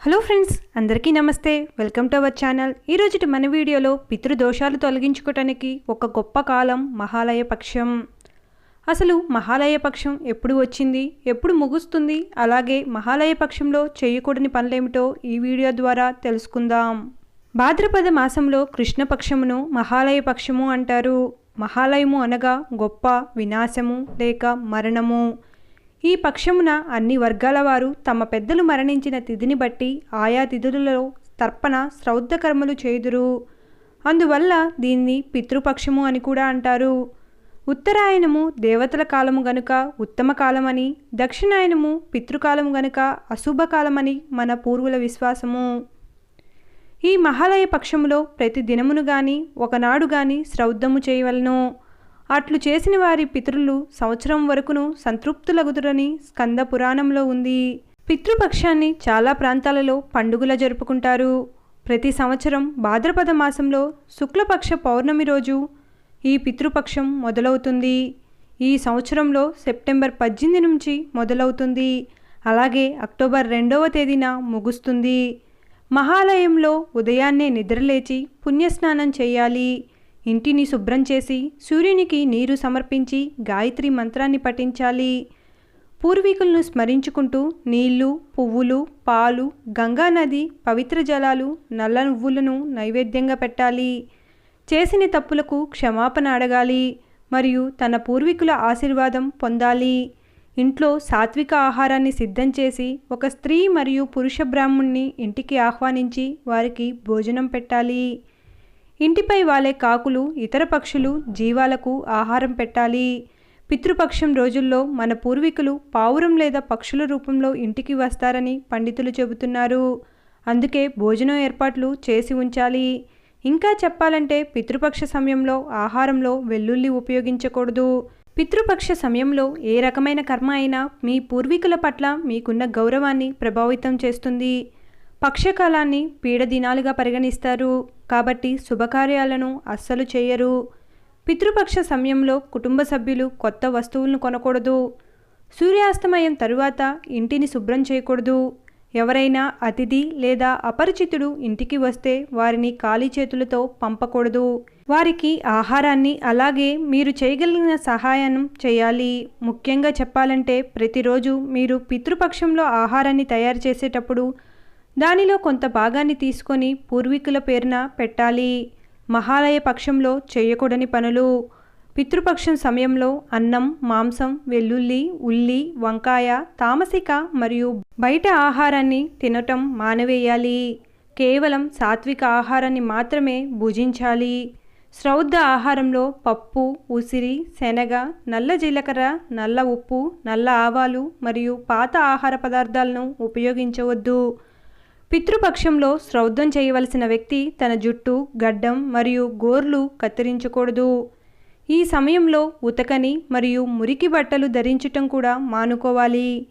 Hello friends అందరికీ నమస్తే. Welcome to our channel. ఈరోజు మన వీడియోలో పితృదోషాలు తొలగించుకోవటానికి ఒక గొప్ప కాలం మహాలయ పక్షం. అసలు మహాలయ పక్షం ఎప్పుడు వచ్చింది? ఎప్పుడు ముగుస్తుంది? అలాగే మహాలయ పక్షంలో చేయకూడని పనులేమిటో ఈ వీడియో ద్వారా తెలుసుకుందాం. భాద్రపద మాసంలో కృష్ణపక్షమును మహాలయ పక్షము అంటారు. మహాలయము అనగా గొప్ప వినాశము లేక మరణము. ఈ పక్షమున అన్ని వర్గాల వారు తమ పెద్దలు మరణించిన తిథిని బట్టి ఆయా తిథులలో తర్పణ శ్రౌద్ధ కర్మలు చేదురు అందువల్ల దీన్ని పితృపక్షము అని కూడా అంటారు. ఉత్తరాయణము దేవతల కాలము గనుక ఉత్తమ కాలమని దక్షిణాయనము పితృకాలము గనుక అశుభకాలమని మన పూర్వుల విశ్వాసము. ఈ మహాలయ పక్షములో ప్రతి దినమును గాని ఒకనాడు గాని శ్రౌద్ధము చేయవలను. అట్లు చేసిన వారి పితరులు సంవత్సరం వరకును సంతృప్తులగుదురని స్కంద పురాణంలో ఉంది. పితృపక్షాన్ని చాలా ప్రాంతాలలో పండుగలా జరుపుకుంటారు. ప్రతి సంవత్సరం భాద్రపద మాసంలో శుక్లపక్ష పౌర్ణమి రోజు ఈ పితృపక్షం మొదలవుతుంది. ఈ సంవత్సరంలో సెప్టెంబర్ పద్దెనిమిది నుంచి మొదలవుతుంది. అలాగే అక్టోబర్ రెండవ తేదీన ముగుస్తుంది. మహాలయంలో ఉదయాన్నే నిద్రలేచి పుణ్యస్నానం చేయాలి. ఇంటిని శుభ్రం చేసి సూర్యునికి నీరు సమర్పించి గాయత్రి మంత్రాన్ని పఠించాలి. పూర్వీకులను స్మరించుకుంటూ నీళ్ళు పువ్వులు పాలు గంగానది పవిత్ర జలాలు నల్ల నువ్వులను నైవేద్యంగా పెట్టాలి. చేసిన తప్పులకు క్షమాపణ అడగాలి మరియు తన పూర్వీకుల ఆశీర్వాదం పొందాలి. ఇంట్లో సాత్విక ఆహారాన్ని సిద్ధం చేసి ఒక స్త్రీ మరియు పురుష బ్రాహ్మణ్ణి ఇంటికి ఆహ్వానించి వారికి భోజనం పెట్టాలి. ఇంటిపై వాలే కాకులు ఇతర పక్షులు జీవాలకు ఆహారం పెట్టాలి. పితృపక్షం రోజుల్లో మన పూర్వీకులు పావురం లేదా పక్షుల రూపంలో ఇంటికి వస్తారని పండితులు చెబుతున్నారు. అందుకే భోజనం ఏర్పాట్లు చేసి ఉంచాలి. ఇంకా చెప్పాలంటే పితృపక్ష సమయంలో ఆహారంలో వెల్లుల్లి ఉపయోగించకూడదు. పితృపక్ష సమయంలో ఏ రకమైన కర్మ అయినా మీ పూర్వీకుల పట్ల మీకున్న గౌరవాన్ని ప్రభావితం చేస్తుంది. పక్షకాలాన్ని పీడదినాలుగా పరిగణిస్తారు. కాబట్టి శుభకార్యాలను అస్సలు చేయరు. పితృపక్ష సమయంలో కుటుంబ సభ్యులు కొత్త వస్తువులను కొనకూడదు. సూర్యాస్తమయం తరువాత ఇంటిని శుభ్రం చేయకూడదు. ఎవరైనా అతిథి లేదా అపరిచితుడు ఇంటికి వస్తే వారిని ఖాళీ చేతులతో పంపకూడదు. వారికి ఆహారాన్ని అలాగే మీరు చేయగలిగిన సహాయం చేయాలి. ముఖ్యంగా చెప్పాలంటే ప్రతిరోజు మీరు పితృపక్షంలో ఆహారాన్ని తయారు చేసేటప్పుడు దానిలో కొంత భాగాన్ని తీసుకొని పూర్వీకుల పేరున పెట్టాలి. మహాలయ పక్షంలో చేయకూడని పనులు. పితృపక్షం సమయంలో అన్నం మాంసం వెల్లుల్లి ఉల్లి వంకాయ తామసిక మరియు బయట ఆహారాన్ని తినటం మానవేయాలి. కేవలం సాత్విక ఆహారాన్ని మాత్రమే భుజించాలి. శ్రౌద్ధ ఆహారంలో పప్పు ఉసిరి శనగ నల్ల జీలకర్ర నల్ల ఉప్పు నల్ల ఆవాలు మరియు పాత ఆహార పదార్థాలను ఉపయోగించవద్దు. పితృపక్షంలో శ్రౌద్ధం చేయవలసిన వ్యక్తి తన జుట్టు గడ్డం మరియు గోర్లు కత్తిరించకూడదు. ఈ సమయంలో ఉతకని మరియు మురికి బట్టలు ధరించటం కూడా మానుకోవాలి.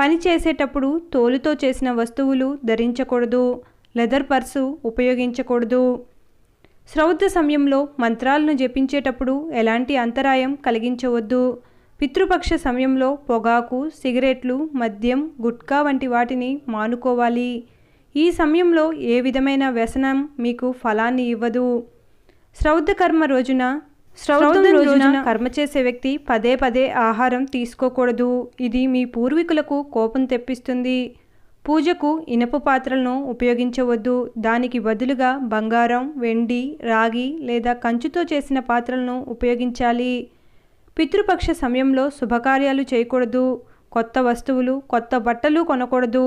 పని చేసేటప్పుడు తోలుతో చేసిన వస్తువులు ధరించకూడదు. లెదర్ పర్సు ఉపయోగించకూడదు. శ్రౌద్ధ సమయంలో మంత్రాలను జపించేటప్పుడు ఎలాంటి అంతరాయం కలిగించవద్దు. పితృపక్ష సమయంలో పొగాకు సిగరెట్లు మద్యం గుట్కా వంటి వాటిని మానుకోవాలి. ఈ సమయంలో ఏ విధమైన వ్యసనం మీకు ఫలాన్ని ఇవ్వదు? శ్రౌద్ధ కర్మ రోజున శ్రౌద్ధం రోజున కర్మ చేసే వ్యక్తి పదే పదే ఆహారం తీసుకోకూడదు. ఇది మీ పూర్వీకులకు కోపం తెప్పిస్తుంది. పూజకు ఇనప పాత్రలను ఉపయోగించవద్దు. దానికి బదులుగా బంగారం వెండి రాగి లేదా కంచుతో చేసిన పాత్రలను ఉపయోగించాలి. పితృపక్ష సమయంలో శుభకార్యాలు చేయకూడదు. కొత్త వస్తువులు కొత్త బట్టలు కొనకూడదు.